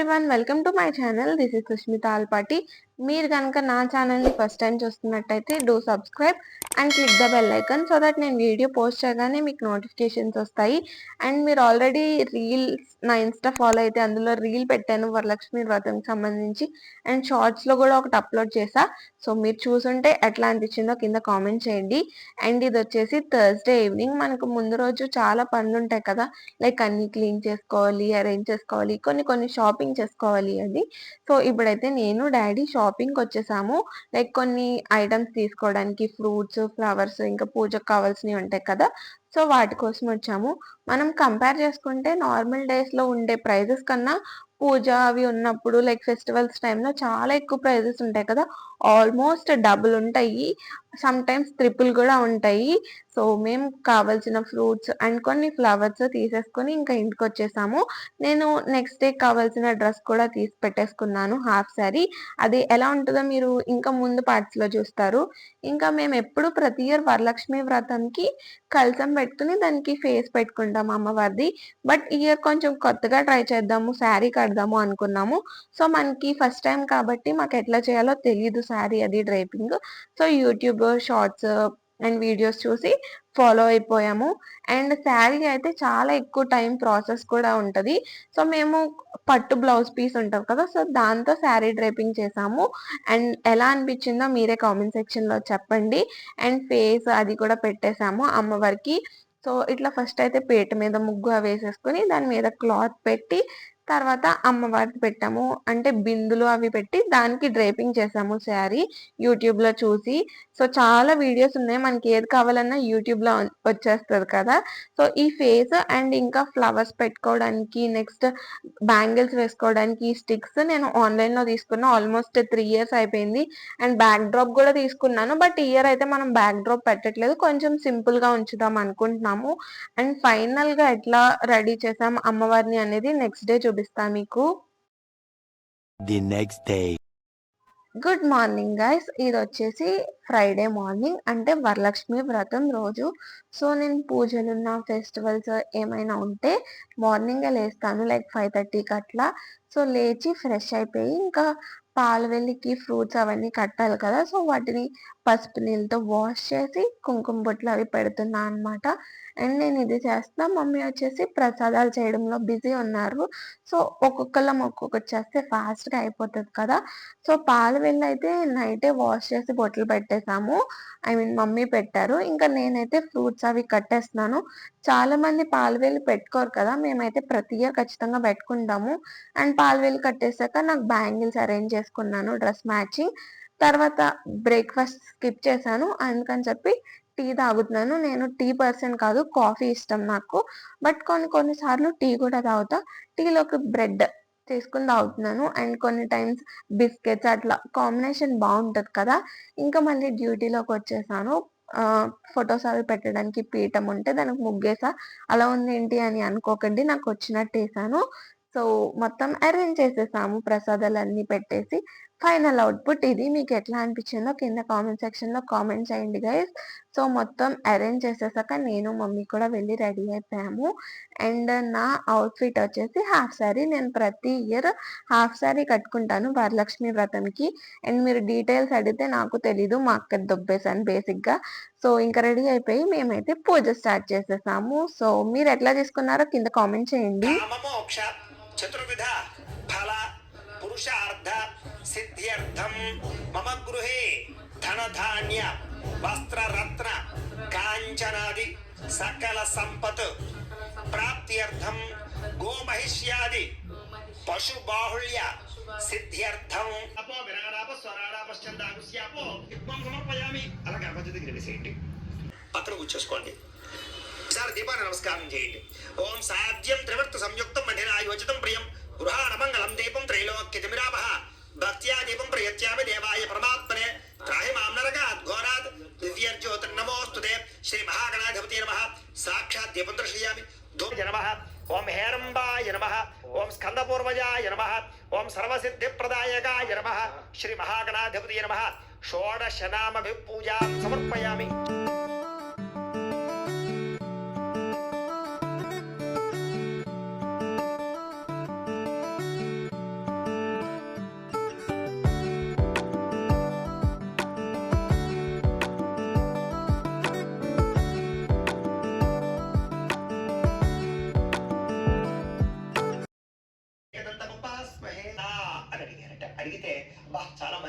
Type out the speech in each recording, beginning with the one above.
Everyone, welcome to my channel. This is Sushmita Alpati మీరు కనుక నా ఛానల్ని ఫస్ట్ టైం చూస్తున్నట్టయితే do subscribe and click the bell icon so that నేను video post చేయగానే మీకు నోటిఫికేషన్స్ వస్తాయి అండ్ మీరు ఆల్రెడీ రీల్స్ నా ఇన్స్టా ఫాలో అయితే అందులో రీల్ పెట్టాను వరలక్ష్మి వ్రతంకి సంబంధించి అండ్ షార్ట్స్లో కూడా ఒకటి అప్లోడ్ చేసా సో మీరు చూసుంటే ఎట్లా అనిపించిందో కింద కామెంట్ చేయండి అండ్ ఇది వచ్చేసి థర్స్డే ఈవినింగ్ మనకు ముందు రోజు చాలా పనులు ఉంటాయి కదా లైక్ అన్ని క్లీన్ చేసుకోవాలి అరేంజ్ చేసుకోవాలి కొన్ని కొన్ని షాపింగ్ చేసుకోవాలి అది సో ఇప్పుడైతే నేను డాడీ షాప్ షాపింగ్కి వచ్చేసాము లైక్ కొన్ని ఐటమ్స్ తీసుకోవడానికి ఫ్రూట్స్ ఫ్లవర్స్ ఇంకా పూజకు కావాల్సినవి ఉంటాయి కదా సో వాటి కోసం వచ్చాము మనం కంపేర్ చేసుకుంటే నార్మల్ డేస్లో ఉండే ప్రైజెస్ కన్నా పూజ అవి ఉన్నప్పుడు లైక్ ఫెస్టివల్స్ టైంలో చాలా ఎక్కువ ప్రైజెస్ ఉంటాయి కదా ఆల్మోస్ట్ డబుల్ ఉంటాయి సమ్ టైమ్స్ త్రిపుల్ కూడా ఉంటాయి సో మేము కావాల్సిన ఫ్రూట్స్ అండ్ కొన్ని ఫ్లవర్స్ తీసేసుకొని ఇంకా ఇంటికి వచ్చేసాము నేను నెక్స్ట్ డే కావాల్సిన డ్రెస్ కూడా తీసి పెట్టేసుకున్నాను హాఫ్ శారీ అది ఎలా ఉంటుందో మీరు ఇంకా ముందు పార్ట్స్లో చూస్తారు ఇంకా మేము ఎప్పుడు ప్రతి ఇయర్ వరలక్ష్మి వ్రతంకి కలసం పెట్టుకుని దానికి ఫేస్ పెట్టుకుంటాము అమ్మవారిది బట్ ఇయర్ కొంచెం కొత్తగా ట్రై చేద్దాము శారీ కడదాము అనుకున్నాము సో మనకి ఫస్ట్ టైం కాబట్టి మాకు ఎట్లా చేయాలో తెలియదు శారీ అది draping so YouTube YouTube shorts and videos చూసి ఫాలో అయిపోయాము అండ్ శారీ అయితే చాలా ఎక్కువ టైం ప్రాసెస్ కూడా ఉంటుంది సో మేము పట్టు బ్లౌజ్ పీస్ ఉంటాం కదా సో దాంతో శారీ డ్రైపింగ్ చేసాము అండ్ ఎలా అనిపించిందో మీరే కామెంట్ సెక్షన్లో చెప్పండి అండ్ ఫేస్ అది కూడా పెట్టేశాము అమ్మవారికి సో ఇట్లా ఫస్ట్ అయితే పేట మీద ముగ్గు వేసేసుకుని దాని మీద క్లాత్ పెట్టి తర్వాత అమ్మవారికి పెట్టాము అంటే బిందులు అవి పెట్టి దానికి డ్రైపింగ్ చేసాము శారీ యూట్యూబ్లో చూసి సో చాలా వీడియోస్ ఉన్నాయి మనకి ఏది కావాలన్నా యూట్యూబ్లో వచ్చేస్తుంది కదా సో ఈ ఫేస్ అండ్ ఇంకా ఫ్లవర్స్ పెట్టుకోవడానికి నెక్స్ట్ బ్యాంగిల్స్ వేసుకోవడానికి ఈ స్టిక్స్ నేను ఆన్లైన్లో తీసుకున్నా ఆల్మోస్ట్ త్రీ ఇయర్స్ అయిపోయింది అండ్ బ్యాక్ డ్రాప్ కూడా తీసుకున్నాను బట్ ఇయర్ అయితే మనం బ్యాక్ డ్రాప్ పెట్టట్లేదు కొంచెం సింపుల్గా ఉంచుదాం అనుకుంటున్నాము అండ్ ఫైనల్గా ఎట్లా రెడీ చేసాం అమ్మవారిని అనేది నెక్స్ట్ డే చూపిస్తా మీకు next day good morning guys ఇది వచ్చేసి ఫ్రైడే మార్నింగ్ అంటే వరలక్ష్మి వ్రతం రోజు సో నేను పూజలున్న ఫెస్టివల్స్ ఏమైనా ఉంటే మార్నింగే లేస్తాను లైక్ ఫైవ్ థర్టీకి అట్లా సో లేచి ఫ్రెష్ అయిపోయి ఇంకా పాలవెల్లికి ఫ్రూట్స్ అవన్నీ కట్టాలి కదా సో వాటిని పసుపు నీళ్ళతో వాష్ చేసి కుంకుమ బొట్లు అవి పెడుతున్నా అనమాట అండ్ నేను ఇది చేస్తున్నా మమ్మీ వచ్చేసి ప్రసాదాలు చేయడంలో బిజీ ఉన్నారు సో ఒక్కొక్కళ్ళం ఒక్కొక్కటి చేస్తే ఫాస్ట్గా అయిపోతుంది కదా సో పాలు వెళ్ళి అయితే నైటే వాష్ చేసి బొట్లు పెట్టేసి పెట్టేసాము ఐ మీన్ మమ్మీ పెట్టారు ఇంకా నేనైతే ఫ్రూట్స్ అవి కట్టేస్తున్నాను చాలా మంది పాలవేలు పెట్టుకోరు కదా మేమైతే ప్రతి ఇయర్ ఖచ్చితంగా పెట్టుకుంటాము అండ్ పాలవేలు కట్టేసాక నాకు బ్యాంగిల్స్ అరేంజ్ చేసుకున్నాను డ్రెస్ మ్యాచింగ్ తర్వాత బ్రేక్ఫాస్ట్ స్కిప్ చేశాను అందుకని చెప్పి టీ తాగుతున్నాను నేను టీ పర్సన్ కాదు కాఫీ ఇష్టం నాకు బట్ కొన్ని కొన్నిసార్లు టీ కూడా తాగుతా టీలోకి బ్రెడ్ చేసుకుని తాగుతున్నాను అండ్ కొన్ని టైమ్స్ బిస్కెట్స్ అట్లా కాంబినేషన్ బాగుంటుంది కదా ఇంకా మళ్ళీ డ్యూటీలోకి వచ్చేసాను ఫొటోస్ అవి పెట్టడానికి పీఠం ఉంటే దానికి ముగ్గేసా అలా ఉంది ఏంటి అని అనుకోకండి నాకు వచ్చినట్టు వేసాను సో మొత్తం అరేంజ్ చేసేసాము ప్రసాదాలు అన్ని పెట్టేసి ఫైనల్ అవుట్పుట్ ఇది మీకు ఎట్లా అనిపించిందో కింద కామెంట్ సెక్షన్లో కామెంట్ చేయండి గైస్ సో మొత్తం అరేంజ్ చేసేసాక నేను మమ్మీ కూడా వెళ్ళి రెడీ అయిపోయాము అండ్ నా అవుట్ఫిట్ వచ్చేసి హాఫ్ శారీ నేను ప్రతి ఇయర్ హాఫ్ శారీ కట్టుకుంటాను వరలక్ష్మి వ్రతంకి అండ్ మీరు డీటెయిల్స్ అడిగితే నాకు తెలీదు మా అక్క దొబ్బేసాను బేసిక్గా సో ఇంకా రెడీ అయిపోయి మేమైతే పూజ స్టార్ట్ చేసేసాము సో మీరు ఎట్లా చేసుకున్నారో కింద కామెంట్ చేయండి చతుర్విధ ఫల పురుష సిద్ధ్యర్థం మమ గృహే ధనధాన్య వస్త్రరత్న కాంచనాది సకల సంపత్ ప్రాప్త్యర్థం గోమహిష్యాది పశు బాహుళ్య సిద్ధ్యర్థం అపో విరాడాప స్వరాడాప చందాగుస్యాపో ఇత్వం సమర్పయామి అలా గర్భజ దగ్గర వేసేయండి పక్కన కూర్చోసుకోండి సార్ దీపాన్ని నమస్కారం చేయండి ఓం సాధ్యం త్రివర్త సంయుక్తం మధ్యన ప్రియం గృహాణ మంగళం దీపం త్రైలోక్య प्रयच्छामि देवाय परमात्मने त्राहि मां नरकात् घोरात् दिव्यर्ज्योतिर्नमोऽस्तुते श्रीमहागणाधिपते नमः साक्षात् दीपं धूप नमः ओम हेरंबाय नमः ओम स्कंदपूर्वजाय नमः ओम सर्वसिद्धिप्रदायकाय नमः श्रीमहागणाधिपते नमः षोडशनामभिपूजां समर्पयामि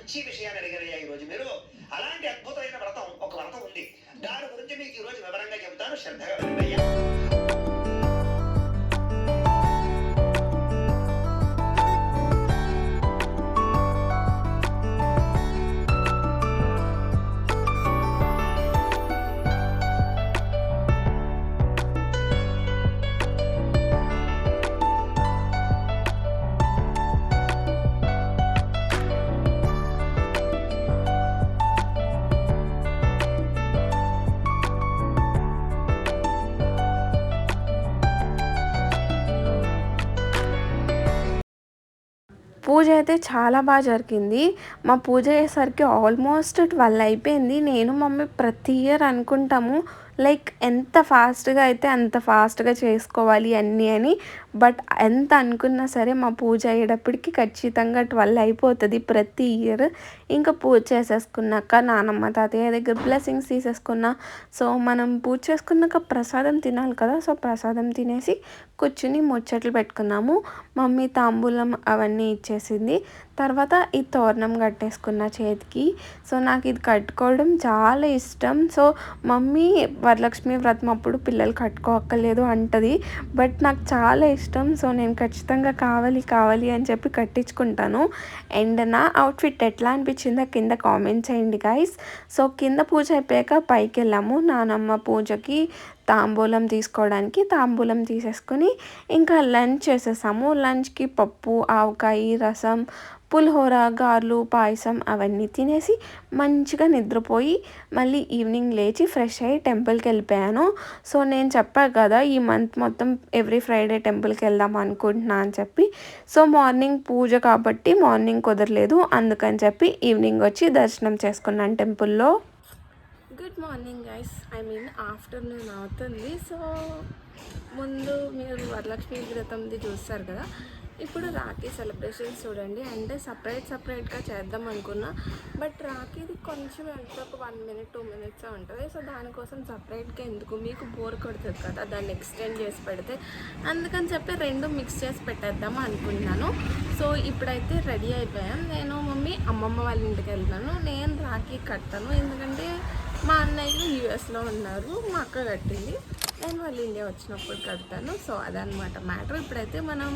మంచి విషయాన్ని అడిగారయ్యా ఈరోజు మీరు అలాంటి అద్భుతమైన వ్రతం ఒక వ్రతం ఉంది దాని గురించి మీకు ఈరోజు వివరంగా చెబుతాను శ్రద్ధగా పూజ అయితే చాలా బాగా జరిగింది మా పూజ అయ్యేసరికి ఆల్మోస్ట్ ట్వెల్వ్ అయిపోయింది నేను మమ్మీ ప్రతి ఇయర్ అనుకుంటాము లైక్ ఎంత ఫాస్ట్గా అయితే అంత ఫాస్ట్గా చేసుకోవాలి అన్నీ అని బట్ ఎంత అనుకున్నా సరే మా పూజ అయ్యేటప్పటికి ఖచ్చితంగా ట్వెల్వ్ అయిపోతుంది ప్రతి ఇయర్ ఇంకా పూజ చేసేసుకున్నాక నానమ్మ తాతయ్య దగ్గర బ్లెస్సింగ్స్ తీసేసుకున్నా సో మనం పూజ చేసుకున్నాక ప్రసాదం తినాలి కదా సో ప్రసాదం తినేసి కూర్చుని ముచ్చట్లు పెట్టుకున్నాము మమ్మీ తాంబూలం అవన్నీ ఇచ్చేసింది తర్వాత ఈ తోరణం కట్టేసుకున్న చేతికి సో నాకు ఇది కట్టుకోవడం చాలా ఇష్టం సో మమ్మీ వరలక్ష్మి వ్రతం అప్పుడు పిల్లలు కట్టుకోక్కర్లేదు అంటది బట్ నాకు చాలా ఇష్టం సో నేను ఖచ్చితంగా కావాలి కావాలి అని చెప్పి కట్టించుకుంటాను అండ్ నా అవుట్ఫిట్ ఎట్లా అనిపించిందో కింద కామెంట్ చేయండి గాయస్ సో కింద పూజ అయిపోయాక పైకి వెళ్ళాము నానమ్మ పూజకి తాంబూలం తీసుకోవడానికి తాంబూలం తీసేసుకుని ఇంకా లంచ్ చేసేసాము లంచ్కి పప్పు ఆవకాయ రసం పులిహోర గార్లు పాయసం అవన్నీ తినేసి మంచిగా నిద్రపోయి మళ్ళీ ఈవినింగ్ లేచి ఫ్రెష్ అయ్యి టెంపుల్కి వెళ్ళిపోయాను సో నేను చెప్పాను కదా ఈ మంత్ మొత్తం ఎవ్రీ ఫ్రైడే టెంపుల్కి వెళ్దాం అనుకుంటున్నా అని చెప్పి సో మార్నింగ్ పూజ కాబట్టి మార్నింగ్ కుదరలేదు అందుకని చెప్పి ఈవినింగ్ వచ్చి దర్శనం చేసుకున్నాను టెంపుల్లో good morning guys I mean afternoon అవుతుంది సో ముందు మీరు వరలక్ష్మి వ్రతంది చూస్తారు కదా ఇప్పుడు రాఖీ సెలబ్రేషన్స్ చూడండి అంటే సపరేట్ సపరేట్గా చేద్దాం అనుకున్నా బట్ రాఖీది కొంచెం ఎంత ఒక వన్ మినిట్ టూ మినిట్స్ ఉంటుంది సో దానికోసం సపరేట్గా ఎందుకు మీకు బోర్ కొడుతుంది కదా దాన్ని ఎక్స్టెండ్ చేసి పెడితే అందుకని చెప్పి రెండు మిక్స్ చేసి పెట్టేద్దాం అనుకున్నాను సో ఇప్పుడైతే రెడీ అయిపోయాను నేను మమ్మీ అమ్మమ్మ వాళ్ళ ఇంటికి వెళ్తాను నేను రాఖీ కట్టాను ఎందుకంటే మా అన్నయ్యలు యూఎస్లో ఉన్నారు మా అక్క కట్టింది నేను వాళ్ళు ఇండియా వచ్చినప్పుడు కడతాను సో అదనమాట మ్యాటర్ ఇప్పుడైతే మనం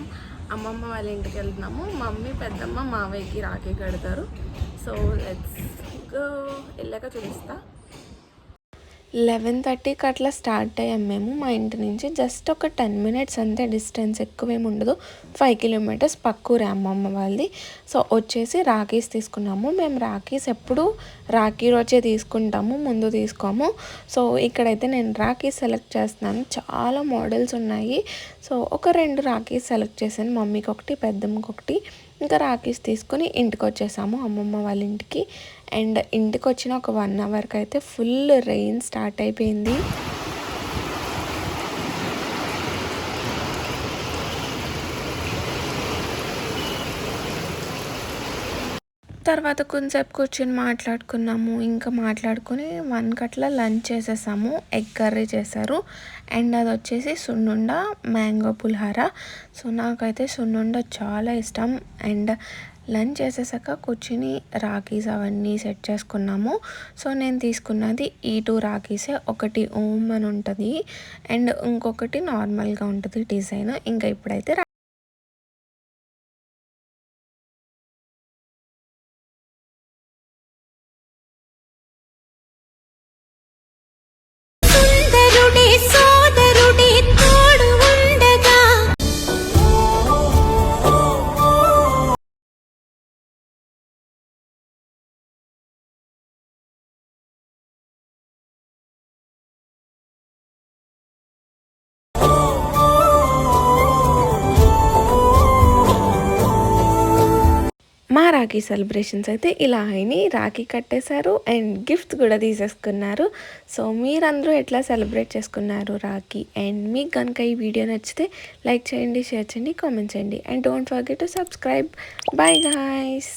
అమ్మమ్మ వాళ్ళ ఇంటికి వెళ్తున్నాము మమ్మీ పెద్దమ్మ మావయ్యకి రాఖీ కడతారు సో లెట్స్ వెళ్ళాక చూపిస్తాను లెవెన్ థర్టీకి అట్లా స్టార్ట్ అయ్యాం మేము మా ఇంటి నుంచి జస్ట్ ఒక టెన్ మినిట్స్ అంతే డిస్టెన్స్ ఎక్కువేమి ఉండదు ఫైవ్ కిలోమీటర్స్ పక్కూరే అమ్మమ్మ వాళ్ళది సో వచ్చేసి రాఖీస్ తీసుకున్నాము మేము రాఖీస్ ఎప్పుడు రాఖీ రోజే తీసుకుంటాము ముందు తీసుకోము సో ఇక్కడైతే నేను రాఖీ సెలెక్ట్ చేస్తున్నాను చాలా మోడల్స్ ఉన్నాయి సో ఒక రెండు రాఖీస్ సెలెక్ట్ చేశాను మమ్మీకి ఒకటి పెద్దమ్మకి ఒకటి ఇంకా రాఖీస్ తీసుకుని ఇంటికి వచ్చేసాము అమ్మమ్మ వాళ్ళ ఇంటికి అండ్ ఇంటికి వచ్చిన ఒక వన్ అవర్కి అయితే ఫుల్ రెయిన్ స్టార్ట్ అయిపోయింది తర్వాత కొంతసేపు కూర్చొని మాట్లాడుకున్నాము ఇంకా మాట్లాడుకొని వన్ కట్ల లంచ్ చేసేసాము ఎగ్ కర్రీ చేశారు అండ్ అది వచ్చేసి సున్నుండ మ్యాంగో పులిహార సో నాకైతే సున్నుండ చాలా ఇష్టం అండ్ లంచ్ చేసేసాక కూర్చుని రాఖీస్ అవన్నీ సెట్ చేసుకున్నాము సో నేను తీసుకున్నది ఈ టూ రాఖీసే ఒకటి ఓమ్ అని ఉంటుంది అండ్ ఇంకొకటి నార్మల్గా ఉంటుంది డిజైన్ ఇంకా ఇప్పుడైతే ఆ రాఖీ సెలబ్రేషన్స్ అయితే ఇలా అయినాయి రాఖీ కట్టేశారు అండ్ గిఫ్ట్ కూడా తీసేసుకున్నారు సో మీరందరూ ఎట్లా సెలబ్రేట్ చేసుకున్నారు రాఖీ అండ్ మీకు కనుక ఈ వీడియో నచ్చితే లైక్ చేయండి షేర్ చేయండి కామెంట్ చేయండి and don't forget to subscribe bye guys